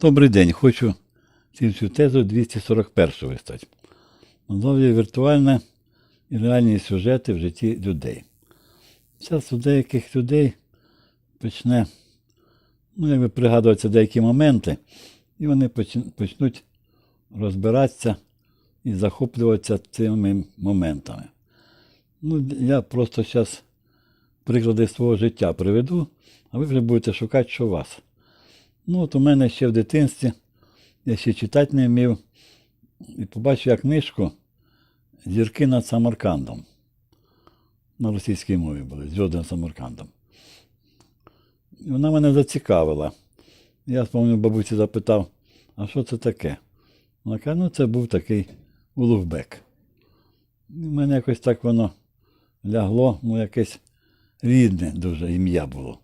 Добрий день, хочу цю тезу 241 вистати. Назвав я віртуальне і реальні сюжети в житті людей. Зараз у деяких людей почне ну, якби пригадуватися деякі моменти, і вони почнуть розбиратися і захоплюватися цими моментами. Ну, я просто зараз приклади свого життя приведу, а ви вже будете шукати, що у вас. Ну, от у мене ще в дитинстві, я ще читати не вмів, і побачив я книжку Зірки над Самаркандом. На російській мові були, зв'язки над Самаркандом. І вона мене зацікавила. Я пам'ятаю, бабусі запитав, а що це таке? Вона каже, ну це був такий Улугбек. І в мене якось так воно лягло, ну якесь рідне дуже ім'я було.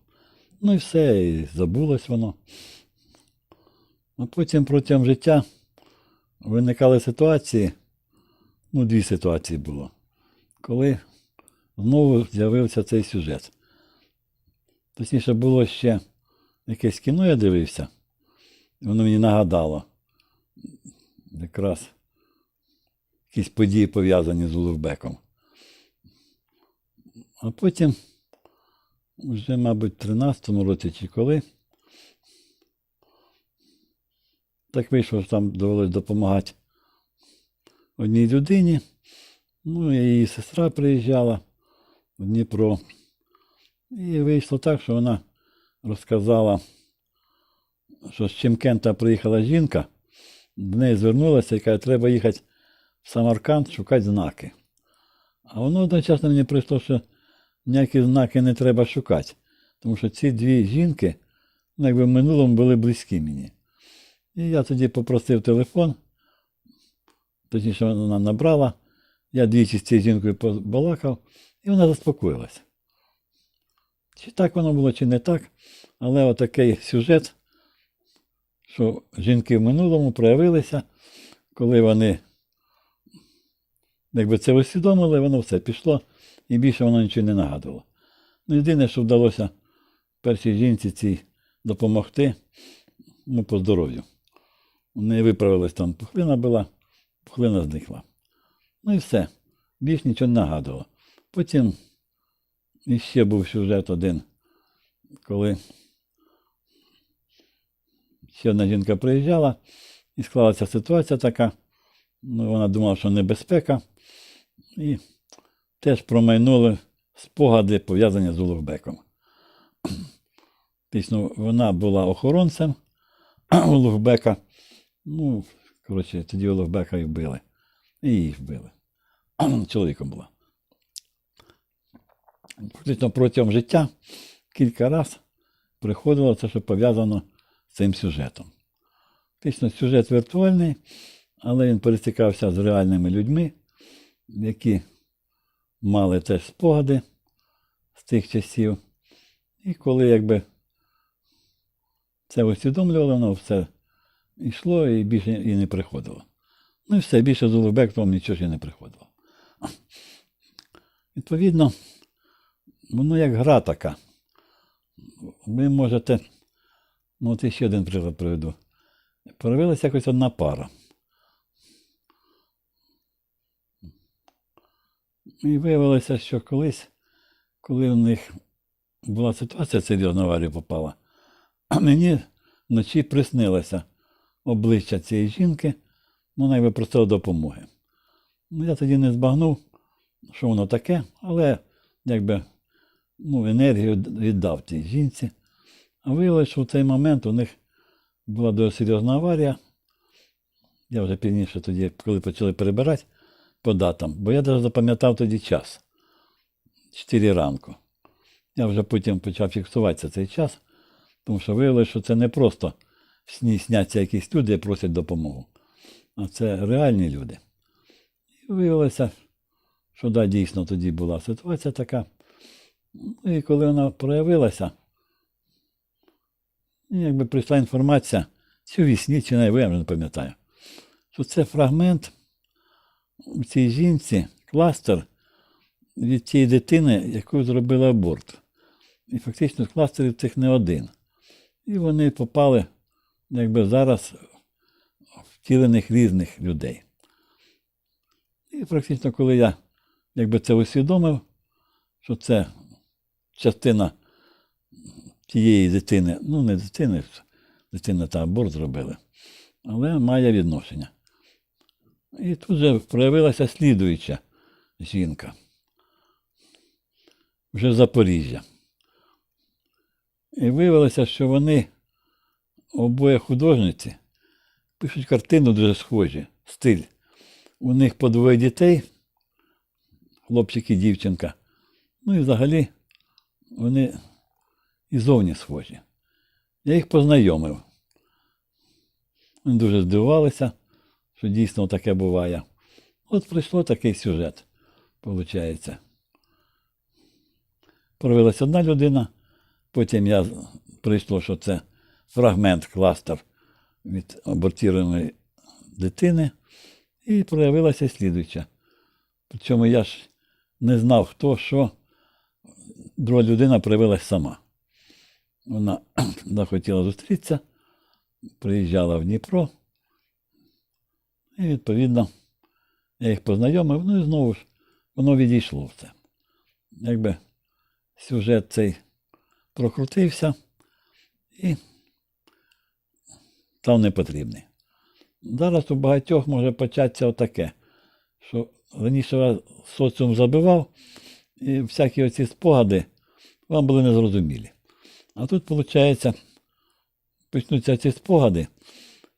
Ну і все, і забулось воно. А потім протягом життя виникали ситуації, ну, дві ситуації було, коли знову з'явився цей сюжет. Точніше, було ще якесь кіно, я дивився, і воно мені нагадало якраз якісь події пов'язані з Улугбеком. А потім, вже, мабуть, в 13-му році чи коли, так вийшло, що там довелось допомагати одній людині. Ну, і її сестра приїжджала в Дніпро. І вийшло так, що вона розказала, що з Чимкента приїхала жінка, до неї звернулася і каже, треба їхати в Самарканд шукати знаки. А воно одночасно мені прийшло, що ніякі знаки не треба шукати. Тому що ці дві жінки, ну, якби в минулому були близькі мені. І я тоді попросив телефон, точніше, вона набрала. Я двічі з цією жінкою побалакав, і вона заспокоїлася. Чи так воно було, чи не так, але отакий сюжет, що жінки в минулому проявилися, коли вони, якби це усвідомили, воно все пішло, і більше воно нічого не нагадувало. Ну, єдине, що вдалося першій жінці цій допомогти, ну, по здоров'ю. У неї виправилась там пухлина була, пухлина зникла. Ну і все. Більш нічого не нагадувало. Потім іще був сюжет один, коли ще одна жінка приїжджала, і склалася ситуація така. Ну, вона думала, що небезпека. І теж промайнули спогади, пов'язані з Улугбеком. Тобто, вона була охоронцем Улугбека. Ну, коротше, тоді Улугбека і вбили. І її вбили. Чоловіком була. Фактично протягом життя кілька разів приходило це, що пов'язано з цим сюжетом. Фактично, сюжет віртуальний, але він пересікався з реальними людьми, які мали теж спогади з тих часів. І коли якби це усвідомлювало, воно все йшло і більше і не приходило. Ну і все, більше з Улубектом нічого ж і не приходило. Відповідно, воно як гра така. Ви можете, ну от ще один приклад приведу. Появилася якось одна пара. І виявилося, що колись, коли в них була ситуація, серйозна аварія попала, а мені вночі приснилося обличчя цієї жінки, вона якби просила допомоги. Ну, я тоді не збагнув, що воно таке, але якби ну, енергію віддав тій жінці. А виявилося, що в цей момент у них була дуже серйозна аварія. Я вже пізніше тоді, коли почали перебирати по датам, бо я навіть запам'ятав тоді час. 4 ранку. Я вже потім почав фіксуватися цей час, тому що виявилося, що це не просто в сні сняться якісь люди і просять допомогу, а це реальні люди. І виявилося, що да, дійсно тоді була ситуація така. Ну, і коли вона проявилася, якби прийшла інформація, чи вісні, чи навіть я вже не пам'ятаю, що це фрагмент цій жінці, кластер від тієї дитини, яку зробили аборт. І фактично кластерів цих не один. І вони попали якби зараз втілених різних людей. І практично, коли я якби це усвідомив, що це частина тієї дитини, ну не дитини, дитина та аборт зробили, але має відношення. І тут же проявилася слідуюча жінка. Вже з Запоріжжя. І виявилося, що вони обоє художниці пишуть картину дуже схожі, стиль. У них по двоє дітей, хлопчик і дівчинка. Ну і взагалі вони і зовні схожі. Я їх познайомив. Вони дуже здивувалися, що дійсно таке буває. От прийшло такий сюжет, виходить. Проявилася одна людина, потім я прийшло, що це фрагмент кластер від абортованої дитини, і проявилася слідуюча. Причому я ж не знав, хто що. Друга людина проявилася сама. Вона захотіла зустрітися, приїжджала в Дніпро. І, відповідно, я їх познайомив, ну і знову ж воно відійшло все. Якби сюжет цей прокрутився і став непотрібний. Зараз у багатьох може початися отаке, що раніше соціум забивав, і всякі оці спогади вам були незрозумілі. А тут, виходить, почнуться ці спогади,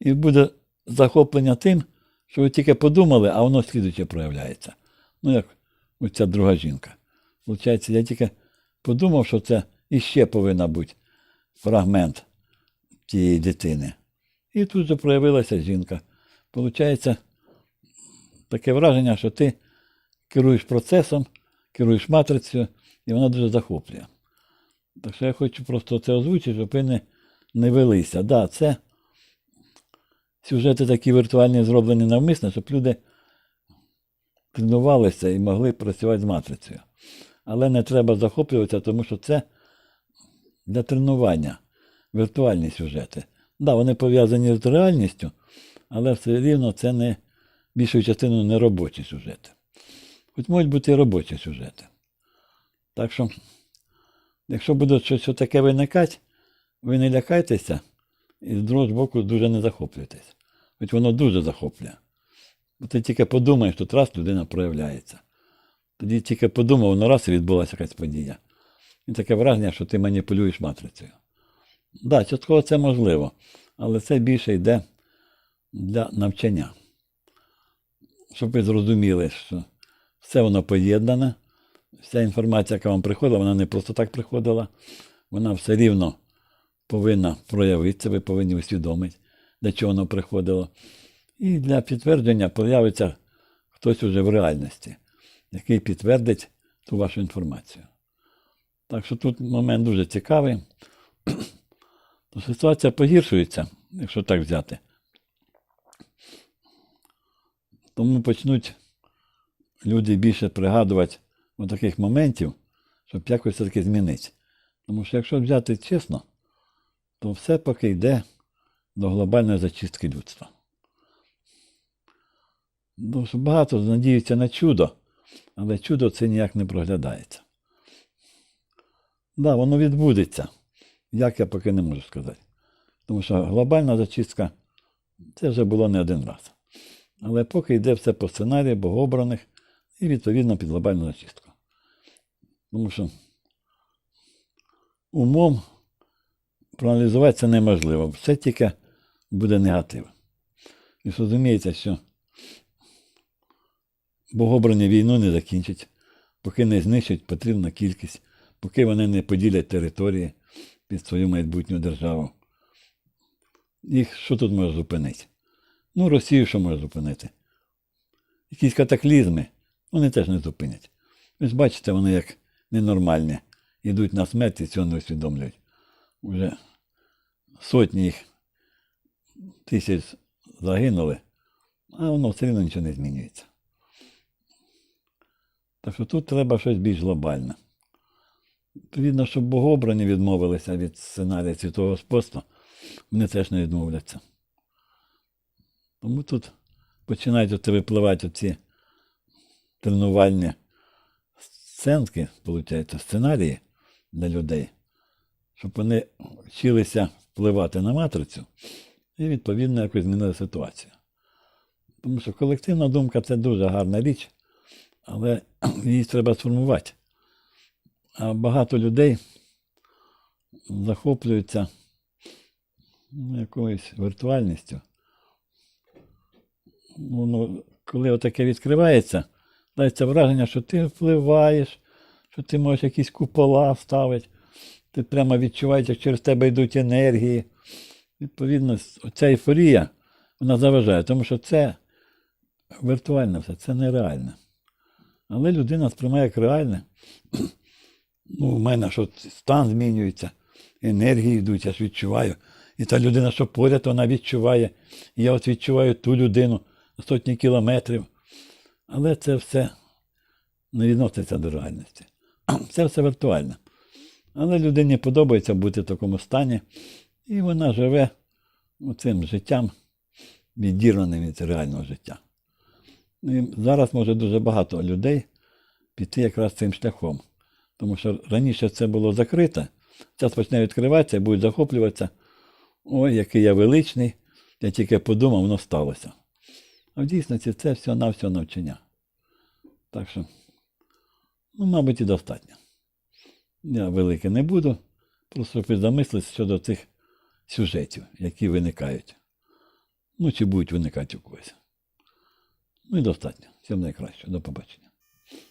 і буде захоплення тим, що ви тільки подумали, а воно слідуюче проявляється. Ну, як оця друга жінка. Виходить, я тільки подумав, що це іще повинна бути фрагмент тієї дитини. І тут же проявилася жінка. Получається таке враження, що ти керуєш процесом, керуєш матрицею, і вона дуже захоплює. Так що я хочу просто це озвучити, щоб ви не, не велися. Да, це сюжети такі віртуальні зроблені навмисно, щоб люди тренувалися і могли працювати з матрицею. Але не треба захоплюватися, тому що це для тренування віртуальні сюжети. Так, да, вони пов'язані з реальністю, але все рівно це не більшою частиною не робочі сюжети. Хоч можуть бути і робочі сюжети. Так що, якщо буде щось таке виникати, ви не лякайтеся і з другого боку дуже не захоплюйтесь. Хоч воно дуже захоплює. Бо ти тільки подумаєш, тут раз людина проявляється. Тоді тільки подумав, воно раз і відбулася якась подія. І таке враження, що ти маніпулюєш матрицею. Так, да, частково це можливо, але це більше йде для навчання. Щоб ви зрозуміли, що все воно поєднане, вся інформація, яка вам приходила, вона не просто так приходила, вона все рівно повинна проявитися, ви повинні усвідомити, для чого воно приходило. І для підтвердження появиться хтось уже в реальності, який підтвердить ту вашу інформацію. Так що тут момент дуже цікавий. То ситуація погіршується, якщо так взяти. Тому почнуть люди більше пригадувати таких моментів, щоб якось все-таки змінити. Тому що якщо взяти чесно, то все поки йде до глобальної зачистки людства. Тому багато надіються на чудо, але чудо це ніяк не проглядається. Да, воно відбудеться. Як я поки не можу сказати. Тому що глобальна зачистка це вже було не один раз. Але поки йде все по сценарію богообраних і відповідно під глобальну зачистку. Тому що умом проаналізувати це неможливо. Все тільки буде негатив. І розумієте, що богообрані війну не закінчать, поки не знищать потрібну кількість, поки вони не поділять території під свою майбутню державу. Їх що тут може зупинити? Ну, Росію що може зупинити? Якісь катаклізми, вони теж не зупинять. Ви ж бачите, вони як ненормальні. Йдуть на смерть і цього не усвідомлюють. Уже сотні їх тисяч загинули, а воно все одно нічого не змінюється. Так що тут треба щось більш глобальне. Відповідно, щоб богообрані відмовилися від сценарія світового господства, вони теж не відмовляться. Тому тут починають от випливати оці тренувальні сценки, виходить, сценарії для людей, щоб вони вчилися впливати на матрицю і відповідно якось змінили ситуацію. Тому що колективна думка це дуже гарна річ, але її треба сформувати. А багато людей захоплюються ну, якоюсь віртуальністю. Ну, коли отаке відкривається, дається враження, що ти впливаєш, що ти можеш якісь купола ставити, ти прямо відчуваєш, як через тебе йдуть енергії. Відповідно, ця ейфорія, вона заважає, тому що це віртуальне все, це нереальне. Але людина сприймає як реальне. Ну, у мене що стан змінюється, енергії йдуть, я ж відчуваю. І та людина, що поряд, вона відчуває. І я от відчуваю ту людину сотні кілометрів. Але це все не відноситься до реальності. Це все віртуальне. Але людині подобається бути в такому стані, і вона живе цим життям, відірваним від реального життя. І зараз може дуже багато людей піти якраз цим шляхом. Тому що раніше це було закрите, зараз почне відкриватися і будуть захоплюватися. Ой, який я величний, я тільки подумав, воно сталося. А в дійсності це все на все навчання. Так що, ну, мабуть, і достатньо. Я велике не буду, просто призамислитися щодо цих сюжетів, які виникають. Ну, чи будуть виникати у когось. Ну і достатньо. Всім найкраще. До побачення.